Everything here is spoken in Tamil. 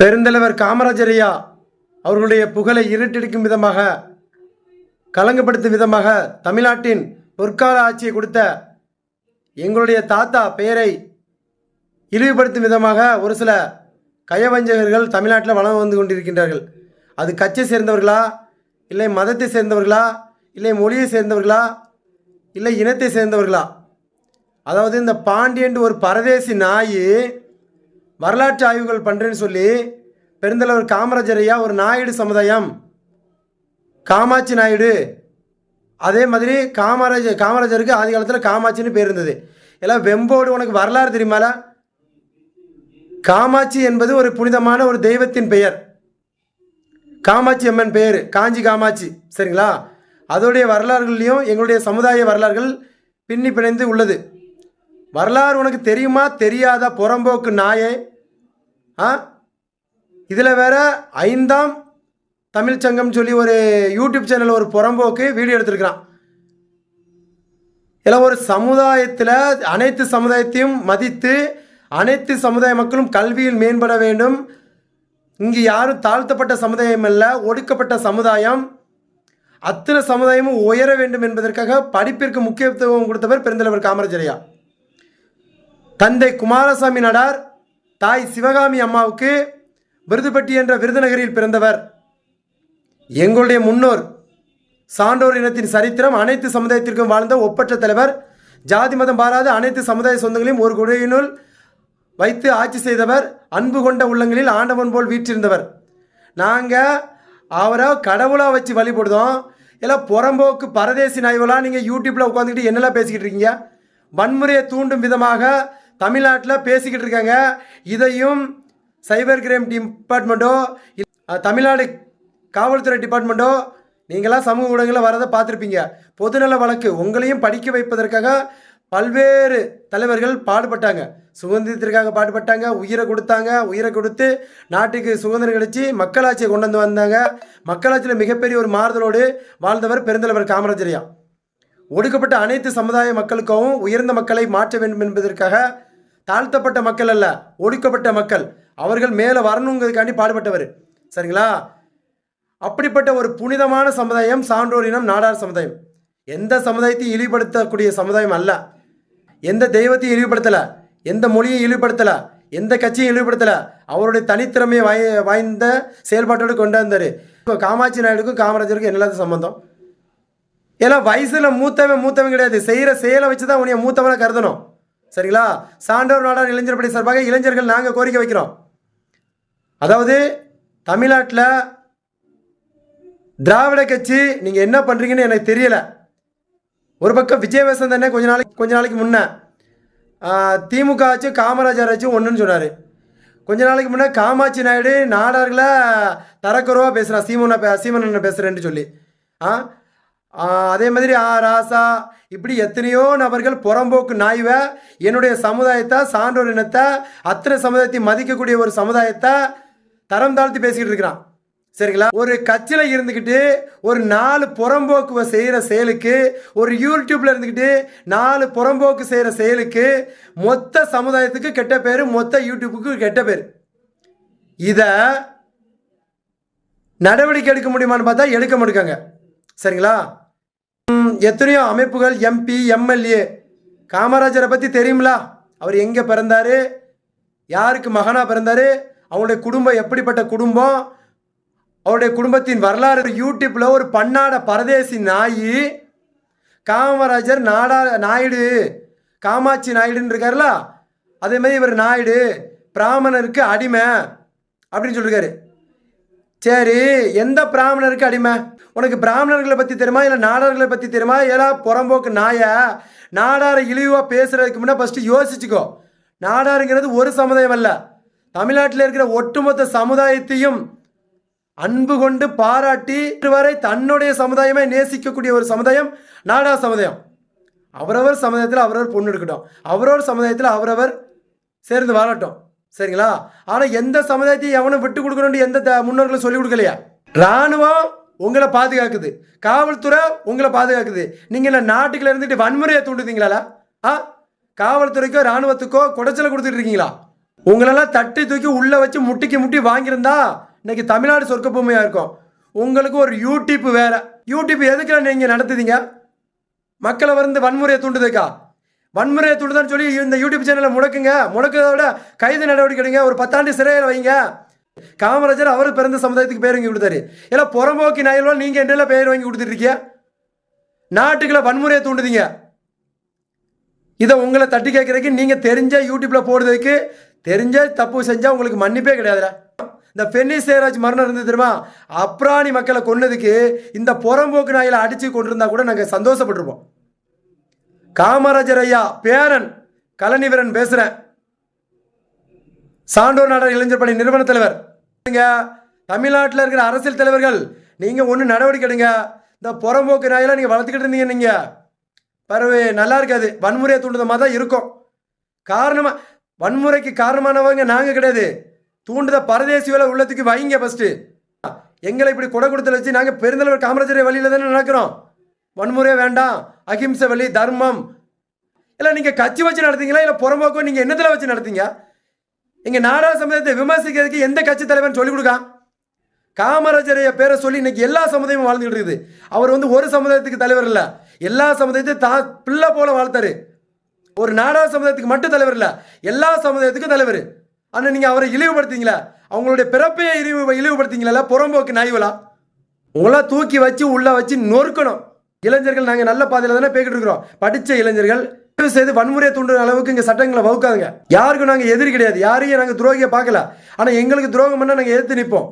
பெருந்தலைவர் காமராஜரையா அவர்களுடைய புகழை இருட்டெடுக்கும் விதமாக களங்கப்படுத்தும் விதமாக தமிழ்நாட்டின் பொற்கால ஆட்சியை கொடுத்த எங்களுடைய தாத்தா பெயரை இழிவுபடுத்தும் விதமாக ஒரு சில கயவஞ்சகர்கள் தமிழ்நாட்டில் வளம் வந்து கொண்டிருக்கின்றார்கள். அது கட்சியை சேர்ந்தவர்களா? இல்லை மதத்தை சேர்ந்தவர்களா? இல்லை மொழியை சேர்ந்தவர்களா? இல்லை இனத்தை சேர்ந்தவர்களா? அதாவது இந்த பாண்டியன் ஒரு பரதேசி நாய் வரலாற்று ஆய்வுகள் பண்ணுறேன்னு சொல்லி பெருந்தலைவர் காமராஜர் ஐயா ஒரு நாயுடு சமுதாயம் காமாட்சி நாயுடு. அதே மாதிரி காமராஜர் காமராஜருக்கு ஆதி காலத்தில் காமாட்சின்னு பேர் இருந்தது. எல்லாம் வெம்போடு உனக்கு வரலாறு தெரியுமால? காமாட்சி என்பது ஒரு புனிதமான ஒரு தெய்வத்தின் பெயர். காமாட்சி அம்மன் பெயர் காஞ்சி காமாட்சி. சரிங்களா? அதோடைய வரலாறுகள்லையும் எங்களுடைய சமுதாய வரலாறுகள் பின்னி பிணைந்து உள்ளது. வரலாறு உனக்கு தெரியுமா? தெரியாத? புறம்போக்கு நாயே. ஆ? இதில் வேற ஐந்தாம் தமிழ் சங்கம் சொல்லி ஒரு யூடியூப் சேனல் ஒரு புறம்போக்கு வீடியோ எடுத்திருக்கிறான். இதில் ஒரு சமுதாயத்தில் அனைத்து சமுதாயத்தையும் மதித்து அனைத்து சமுதாய மக்களும் கல்வியில் மேம்பட வேண்டும். இங்கு யாரும் தாழ்த்தப்பட்ட சமுதாயம் அல்ல ஒடுக்கப்பட்ட சமுதாயம். அத்தனை சமுதாயமும் உயர வேண்டும் என்பதற்காக படிப்பிற்கு முக்கியத்துவம் கொடுத்தவர் பெருந்தலைவர் காமராஜரையா தந்தை குமாரசாமி நடார் தாய் சிவகாமி அம்மாவுக்கு விருதுப்பட்டி என்ற விருதுநகரில் பிறந்தவர். எங்களுடைய முன்னோர் சான்றோர் இனத்தின் சரித்திரம் அனைத்து சமுதாயத்திற்கும் வாழ்ந்த ஒப்பற்ற தலைவர் ஜாதி மதம் பாராத அனைத்து சமுதாய சொந்தங்களையும் ஒரு குடையினுள் வைத்து ஆட்சி செய்தவர் அன்பு கொண்ட உள்ளங்களில் ஆண்டவன் போல் வீற்றிருந்தவர். நாங்கள் அவரை கடவுளாக வச்சு வழிபடுதோம். எல்லாம் புறம்போக்கு பரதேசி நாய்வெல்லாம் நீங்கள் யூடியூப்பில் உட்காந்துக்கிட்டு என்னெல்லாம் பேசிக்கிட்டு இருக்கீங்க? வன்முறையை தூண்டும் விதமாக தமிழ்நாட்டில் பேசிக்கிட்டு இருக்காங்க. இதையும் சைபர் கிரைம் டிபார்ட்மெண்ட்டோ தமிழ்நாடு காவல்துறை டிபார்ட்மெண்ட்டோ நீங்களாம் சமூக ஊடகங்களில் வரதை பார்த்துருப்பீங்க. பொதுநல வழக்கு உங்களையும் படிக்க வைப்பதற்காக பல்வேறு தலைவர்கள் பாடுபட்டாங்க. சுதந்திரத்திற்காக பாடுபட்டாங்க உயிரை கொடுத்தாங்க உயிரை கொடுத்து நாட்டுக்கு சுதந்திரம் கிடைச்சி மக்களாட்சியை கொண்டு வந்து வந்தாங்க. மக்களாட்சியில் மிகப்பெரிய ஒரு மாறுதலோடு வாழ்ந்தவர் பெருந்தலைவர் காமராஜரையா ஒடுக்கப்பட்ட அனைத்து சமுதாய மக்களுக்கும் உயர்ந்த மக்களை மாற்ற வேண்டும் என்பதற்காக தாழ்த்தப்பட்ட மக்கள் அல்ல ஒடுக்கப்பட்ட மக்கள். அவர்கள் மேலே வரணுங்கிறதுக்காண்டி பாடுபட்டவர். சரிங்களா? அப்படிப்பட்ட ஒரு புனிதமான சமுதாயம் சான்றோர் இனம் நாடார் சமுதாயம். எந்த சமுதாயத்தையும் இழிவுபடுத்தக்கூடிய சமுதாயம் அல்ல. எந்த தெய்வத்தையும் இழிவுபடுத்தலை எந்த மொழியும் இழிவுபடுத்தலை எந்த கட்சியும் இழிவுபடுத்தலை. அவருடைய தனித்திறமையை வாய் வாய்ந்த செயல்பாட்டோடு கொண்டு வந்தார். இப்போ காமாட்சி நாயுடுக்கும் காமராஜருக்கும் என்னெல்லாம் சம்பந்தம்? ஏன்னா வயசில் மூத்தவன் மூத்தவன் கிடையாது. செய்கிற செயலை வச்சு தான் உன்னைய மூத்தவனை கருதணும். சரிங்களா? சான்றோர் நாடார் இளைஞர் படை சார்பாக இளைஞர்கள் நாங்கள் கோரிக்கை வைக்கிறோம். அதாவது தமிழ்நாட்டில் திராவிட கட்சி நீங்கள் என்ன பண்ணுறீங்கன்னு எனக்கு தெரியலை. ஒரு பக்கம் விஜயவேசன் தானே கொஞ்ச நாளைக்கு கொஞ்ச நாளைக்கு முன்னே திமுக ஆச்சும் காமராஜர் ஆச்சும் ஒன்றுன்னு சொன்னார். கொஞ்ச நாளைக்கு முன்னே காமாட்சி நாயுடு நாடார்களை தரக்குறவாக பேசுகிறான் சீமனை பே சீமனன் பேசுகிறேன்னு சொல்லி. ஆ, அதே மாதிரி ஆ ராசா இப்படி எத்தனையோ நபர்கள் புறம்போக்கு நாய்வை என்னுடைய சமுதாயத்தை சான்றோர் இனத்தை அத்தனை சமுதாயத்தை மதிக்கக்கூடிய ஒரு சமுதாயத்தை தரம் தாழ்த்தி பேசிக்கிட்டு இருக்கிறான். சரிங்களா? ஒரு கட்சியில் இருந்துக்கிட்டு ஒரு நாலு புறம்போக்கு செய்கிற செயலுக்கு ஒரு யூடியூப்பில் இருந்துக்கிட்டு நாலு புறம்போக்கு செய்கிற செயலுக்கு மொத்த சமுதாயத்துக்கு கெட்ட பேர் மொத்த யூடியூப்புக்கு கெட்ட பேர். இதை நடவடிக்கை எடுக்க முடியுமான்னு பார்த்தா எடுக்க மாட்டாங்க சரிங்களா? எத்தனையோ அமைப்புகள் எம்பி எம்எல்ஏ காமராஜரை பற்றி தெரியுங்களா அவர் எங்கே பிறந்தாரு? யாருக்கு மகனாக பிறந்தாரு? அவங்களுடைய குடும்பம் எப்படிப்பட்ட குடும்பம்? அவருடைய குடும்பத்தின் வரலாறு. யூடியூப்பில் ஒரு பன்னாட பரதேசி நாயி காமராஜர் நாடா நாயுடு காமாட்சி நாயுடுன்னு இருக்காருல அதே மாதிரி இவர் நாயுடு பிராமணருக்கு அடிமை அப்படின்னு சொல்லியிருக்காரு சரி எந்த பிராமணருக்கு அடிமை? உனக்கு பிராமணர்களை பற்றி தெரியுமா? இல்லை நாடார்களை பற்றி தெரியுமா? ஏதா புறம்போக்கு நாய? நாடாரை இழிவாக பேசுறதுக்கு முன்னே ஃபஸ்ட்டு யோசிச்சுக்கோ. நாடாருங்கிறது ஒரு சமுதாயம் அல்ல. தமிழ்நாட்டில் இருக்கிற ஒட்டுமொத்த சமுதாயத்தையும் அன்பு கொண்டு பாராட்டி வரை தன்னுடைய சமுதாயமே நேசிக்கக்கூடிய ஒரு சமுதாயம் நாடார் சமுதாயம். அவரவர் சமுதாயத்தில் அவரவர் பொண்ணு எடுக்கட்டும் அவரவர் சமுதாயத்தில் அவரவர் சேர்ந்து வாழட்டும். சரிங்களா? ஆனால் எந்த சமுதாயத்தையும் எவனும் விட்டு கொடுக்கணும்னு எந்த த- முன்னோர்களும் சொல்லி கொடுக்கலையா? ராணுவம் உங்களை பாதுகாக்குது. காவல்துறை உங்களை பாதுகாக்குது. நீங்கள் என்ன நாட்டுக்குள்ள இருந்துட்டு வன்முறையை தூண்டுதீங்களா ஆ? காவல்துறைக்கோ ராணுவத்துக்கோ குடைச்சலை கொடுத்துட்டு இருக்கீங்களா? உங்களெல்லாம் தட்டி தூக்கி உள்ளே வச்சு முட்டிக்கு முட்டி வாங்கியிருந்தா இன்னைக்கு தமிழ்நாடு சொர்க்க பொம்மையாக இருக்கும். உங்களுக்கு ஒரு யூடியூப் வேற. யூடியூப் எதுக்கெல்லாம் நீங்கள் நடத்துதீங்க? மக்களை வந்து வன்முறையை தூண்டுதுக்கா வன்முறையை தூண்டுதான்னு சொல்லி இந்த யூடியூப் சேனலை முடக்குங்க முடக்கிறத விட கைது நடவடிக்கை எடுங்க. ஒரு பத்தாண்டு சிறையில் வைங்க. காமராஜர் அவர் பிறந்த சமுதாயத்துக்கு பேர் வாங்கி கொடுத்தாரு. ஏன்னா புறம்போக்கி நாயெல்லாம் நீங்கள் என்ன பேர் வாங்கி கொடுத்துருக்கீங்க இருக்கீங்க நாட்டுக்குள்ள வன்முறையை தூண்டுதீங்க. இதை உங்களை தட்டி கேட்கறதுக்கு நீங்கள் தெரிஞ்ச யூடியூப்ல போடுறதுக்கு தெரிஞ்ச தப்பு செஞ்சால் உங்களுக்கு மன்னிப்பே கிடையாதுடா. இந்த பென்னி சேராஜ் மரணம் இருந்தது தெரியுமா? அப்ராணி மக்களை கொன்னதுக்கு இந்த புறம்போக்கு நாயில அடிச்சு கொண்டிருந்தா கூட நாங்கள் சந்தோஷப்பட்டிருப்போம். காமராஜர் ஐயா பேரன் கலனிவரன் பேசுகிறேன் சான்றோர் நாடக இளைஞர் பணி நிறுவன தலைவர். தமிழ்நாட்டில் இருக்கிற அரசியல் தலைவர்கள் நீங்கள் ஒன்று நடவடிக்கை எடுங்க. இந்த புறம்போக்கு நாயெல்லாம் நீங்கள் வளர்த்துக்கிட்டு இருந்தீங்க நீங்கள் பரவே நல்லா இருக்காது. வன்முறையை தூண்டுத மாதிரி தான் இருக்கும். காரணமாக வன்முறைக்கு காரணமானவங்க நாங்கள் கிடையாது. தூண்டுத பரதேசி வேலை உள்ளத்துக்கு வைங்க ஃபஸ்ட்டு எங்களை இப்படி கொடை கொடுத்தல வச்சு நாங்கள் பெருந்தலைவர் காமராஜர் வழியில் தானே நடக்கிறோம். வன்முறை வேண்டாம். அகிம்சை வழி தர்மம். இல்லை நீங்கள் கட்சி வச்சு நடத்தீங்களா? இல்லை புறம்போக்கோ நீங்கள் என்னத்தில் வச்சு நடத்தீங்க? எங்கள் நாடா சமுதாயத்தை விமர்சிக்கிறதுக்கு எந்த கட்சி தலைவன் சொல்லிக் கொடுக்கான்? காமராஜரைய பேரை சொல்லி இன்னைக்கு எல்லா சமுதாயமும் வாழ்ந்துகிட்டு இருக்குது. அவர் வந்து ஒரு சமுதாயத்துக்கு தலைவர் இல்லை. எல்லா சமுதாயத்தையும் தா பிள்ளை போல வாழ்த்தாரு. ஒரு நாடா சமுதாயத்துக்கு மட்டும் தலைவர் இல்லை. எல்லா சமுதாயத்துக்கும் தலைவர். ஆனால் நீங்கள் அவரை இழிவுபடுத்தீங்களா? அவங்களுடைய பிறப்பையே இழிவு இழிவுபடுத்தீங்களா? புறம்போக்கு நாய்வலா உங்களா தூக்கி வச்சு உள்ள வச்சு நொறுக்கணும். இளைஞர்கள் நாங்கள் நல்ல பாதையில் தானே போய்கிட்டு இருக்கிறோம். படித்த இளைஞர்கள் தயவு செய்து வன்முறையை தூண்டுற அளவுக்கு இங்கே சட்டங்களை வகுக்காதுங்க. யாருக்கும் நாங்கள் எதிரி கிடையாது. யாரையும் நாங்கள் துரோகியை பார்க்கல. ஆனால் எங்களுக்கு துரோகம் பண்ணால் நாங்கள் எதிர்த்து நிற்போம்